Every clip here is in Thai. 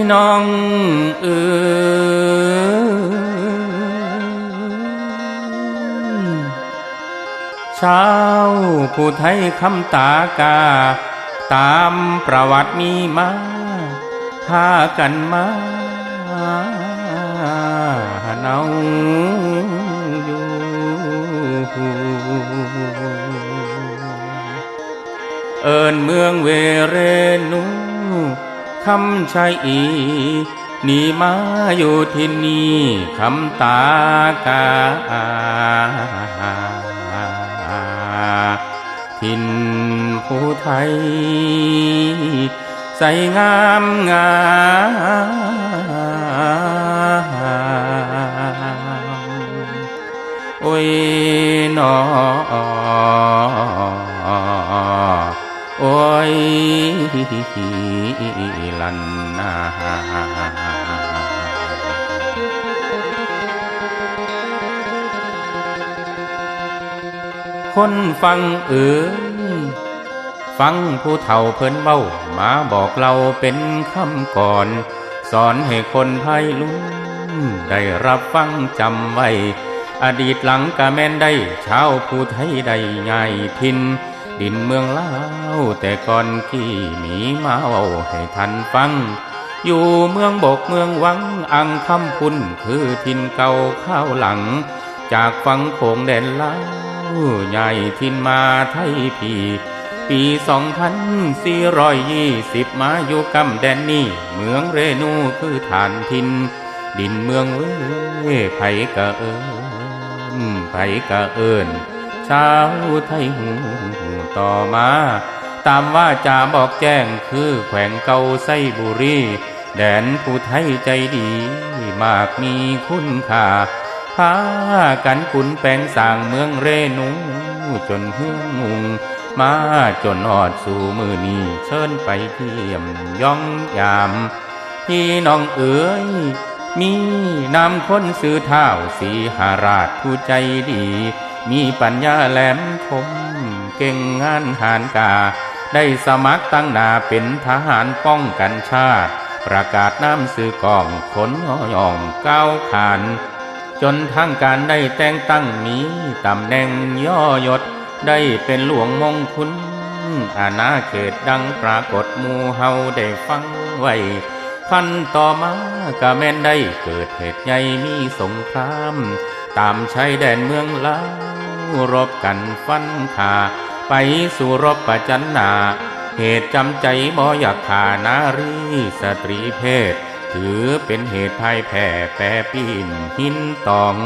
พี่น้องเออชาวผู้ไทยคำตากา ตามประวัติมีมาพากันมาเนาอยู่เอิญเมืองเวเรนุ คำชัยอีหนีมาอยู่ที่นี่คำตากาทินผู้ไทย ใส่งามงามโอ้ยนอ โอ้ยลันนาคนฟังเอ๋ยฟังผู้เฒ่าเพิ่นเบ้ามาบอกเราเป็นคำก่อน สอนให้คนไทยลุ้นได้รับฟังจำไว้ อดีตหลังกะแม่นได้ชาวผู้ไทยได้ง่ายทิน ดินเมืองลาวแต่ก่อนกี่หมีมาเอาให้ทันฟัง อยู่เมืองบกเมืองวังอังคำพุนคือทินเก่าข้าวหลัง จากฟังโขงแดนลาวใหญ่ทินมาไทยพีปีสองพันสี่ร้อยยี่สิบมาอยู่กำแดนนี่เมืองเรนูคือฐานทิน ดินเมืองเว้ไผกะเอิญไผกะเอิญ ชาวไทยหูต่อมา ตามว่าจาบอกแจ้งคือแขวงเกาไส้บุรี แดนผู้ไทยใจดี มากมีคุณค่าพากันกุนแปลงสร้างเมืองเรนูจนเฮืองมุงมาจนอดสู่มือนี้เชิญไปเที่ยมย่องยามพี่น้องเอ๋ยมีนำคนซื้อเท้าสีหาราชผู้ใจดี มีปัญญาแหลมคมเก่งงานหารกา ได้สมัครตั้งนาเป็นทหารป้องกันชาติ ประกาศน้ำสื่อกองขนย่องก้าวขาน จนทั้งการได้แต่งตั้งมีตำแหน่งย่อยศ ได้เป็นหลวงมงคุณอาณาเขตดังปรากฏมูเฮาได้ฟังไว้พันต่อมากะแม่นได้เกิดเหตุใหญ่มีสงคราม ตามชายแดนเมืองลาวรบกันฟันขาไปสู่รบประจันนาเหตุจำใจบ่อยากขานารีสตรีเพศ ถือเป็นเหตุภัยแผ่แปรปีนหินตอง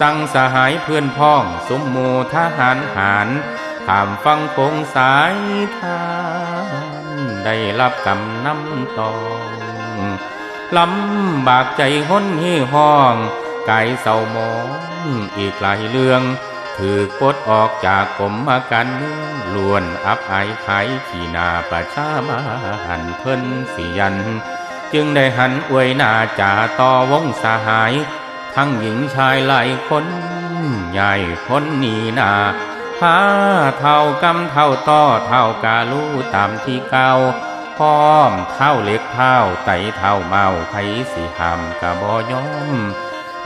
สั่งสหายเพื่อนพ้องสมมูทหารหารข้ามฟังคงสายทานได้รับกำน้ำตองลำบากใจห้นหีห้อง กายเศร้าหมองอีกหลายเรื่องถือปดออกจากกรมอาการเมืองล้วนอับอายขายขี่นาประชามาหันเพิ่นสิยัน จึงได้หันอวยนาจ่าต่อวงสหาย ทั้งหญิงชายหลายคนใหญ่พ้นหนีนาพาเท่ากำเท่าต่อเท่ากาลูตามที่เก่าพร้อมเท่าเล็กเท่าไตเท่าเมาไผสิหามกะบอยอม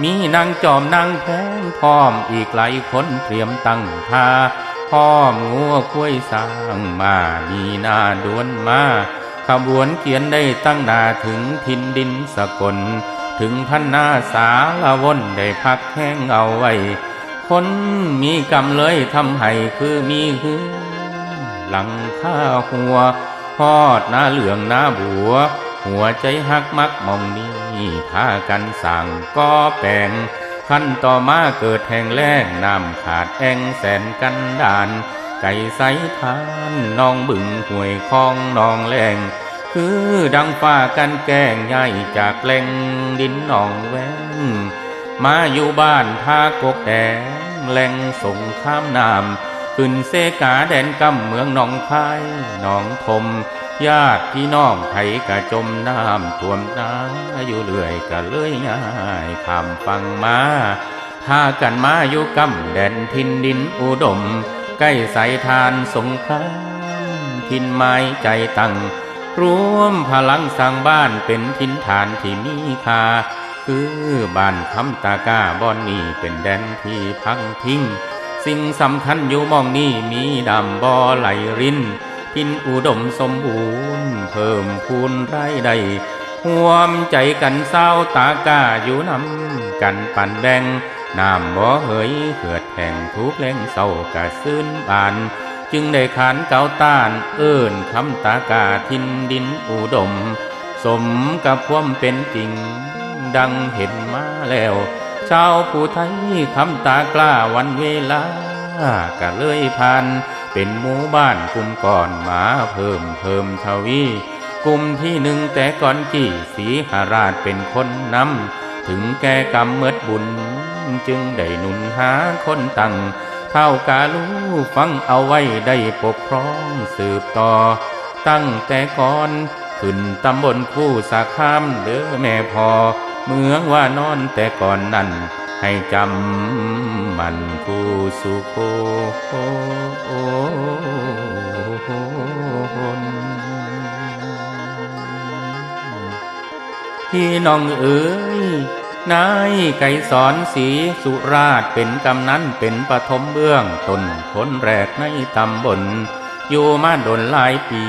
มีนางจอมนางแพงพร้อมอีกหลายคนเตรียมตั้งท่าพร้อมงัวคุ้ยสร้างมามีนาดวนมาขบวนเกียนได้ตั้งนาถึงทินดินสกล ถึงพันนาสาละวนได้พักแห้งเอาไว้ คนมีกรรมเลยทำให้คือมีหือหลังข้าหัวพอดหน้าเหลืองหน้าบัว หัวใจหักมักมองนี้ พากันสั่งก็แปลงขั้นต่อมาเกิดแห่งแรงน้ำขาดแองแสนกันดาน ไก่ใสทานน้องบึงห่วยคลองนองแรงคือดังฟ้ากันแกงใหญ่จากแหล่งดินหนองแวงมาอยู่บ้านทากกแดงแหล่งสงข้ามน้ำขึ้นเสกาแดนกำเมืองหนองคายหนองทม ญาติพี่น้องไผกะจมน้ำท่วมน้ำอยู่เรื่อยกะเลยง่ายข้ามฟังมาพากันมาอยู่กำแดนทินดินอุดม ใกล้สายทานสงครามทินไม้ใจตั้งรวมพลังสร้างบ้านเป็นทินฐานที่มีค่าคือบ้านคำตากาบอนนี่เป็นแดนที่พังทิ้ง สิ่งสำคัญอยู่มองนี่มีดำบ่อไหลริน ทินอุดมสมบูรณ์ เพิ่มพูนรายได้ห่วมใจกันเศร้าตากาอยู่นำกันปั่นแบงน้ำบ่เหยเหือดแห่งทุกแรงเศร้ากะซื่นบาน จึงได้ขานเก่าต้านเอิ้นคำตากาทินดินอุดม สมกับความเป็นจริง ดังเห็นมาแล้วชาวผู้ไทยคำตากล้าวันเวลาก็เลยผ่าน เป็นหมู่บ้านกลุ่มก่อนมาเพิ่มเพิ่มทวีกลุ่มที่หนึ่งแต่ก่อนกี่สีหาราชเป็นคนนำถึงแก่กรรมเมิดบุญ จึงได้หนุนหาคนตั้งเท่ากาลูฟังเอาไว้ได้ปกครองสืบต่อ ตั้งแต่ก่อน ขึ้นตำบลคู่สาขามเด้อแม่พอ เมืองว่านอนแต่ก่อนนั้นให้จำมันคู่สุโค พี่น้องเอ๋ยนายไก่สอนสีสุราชเป็นกำนันเป็นปฐมเบื้องตนคนแรกในตำบลอยู่มาดนหลายปี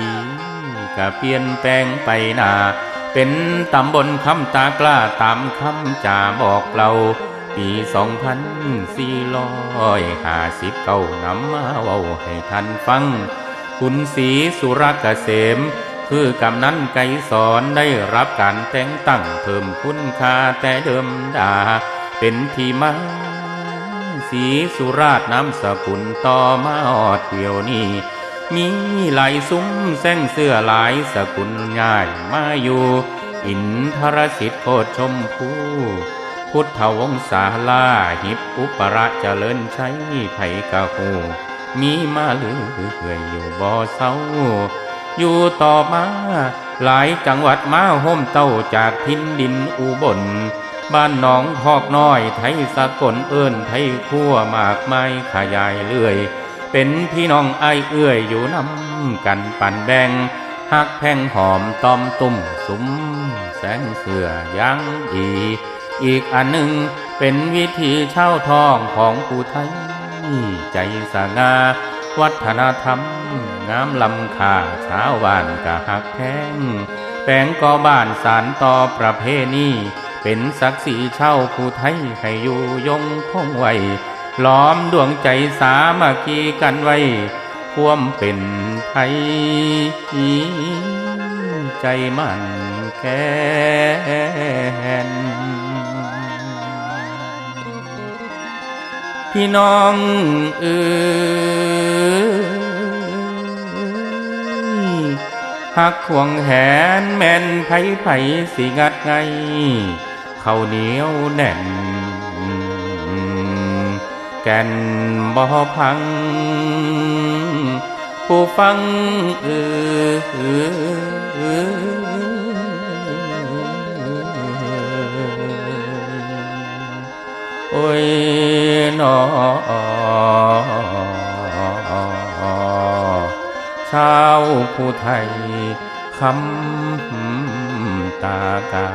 ก็เปลี่ยนแปลงไปนาเป็นตำบลคำตากล้าตามคำจ่าบอกเราปีสองพันสี่ร้อยห้าสิบเก้านำมาเว้าให้ท่านฟัง คุณศรีสุรเกษม คือกำนั้นไกสอนได้รับการแต่งตั้งเพิ่มคุณค่าแต่เดิมดา เป็นที่มาสีสุราชน้ำสกุลต่อมาอดเดียวนี้มีหลายซุ้มแซงเสื้อหลายสกุลง่ายมาอยู่ อินทรสิทธิ์โคตรชมพูพุทธวงศาลาหิบอุปราเจริญใช้ไผกะหูมีมาลือเขื่อยอยู่บ่อเศร้า อยู่ต่อมา หลายจังหวัดมาห่มเต้าจากทินดินอุบล บ้านหนองพอกน้อยไทยสกลเอิ้นไทยขั้วมากไม้ขยายเรื่อย เป็นพี่น้องไอเอื้อยอยู่นำกันปั่นแบงหักแพงหอมตอมตุ่มสุมแสงเสือยังดีอีกอันหนึ่งเป็นวิธีเช่าทองของผู้ไทยใจสง่า วัฒนธรรม งามลำค่าชาวบ้านกะหักแพงแปลงก่อบ้านสารต่อประเพณีเป็นศักดิ์ศรีเช่าผู้ไทยให้อยู่ยงคงไว้ล้อมดวงใจสามัคคีกันไว้ความเป็นไทย ใจมันแค้น พี่น้องเอ๋ยหักห่วงแหนแม่นไผไผสิงัดไงข้าวเหนียวแน่น แก่นบ่พัง ผู้ฟังเออ ยนอชาวผู้ไทยคำตากา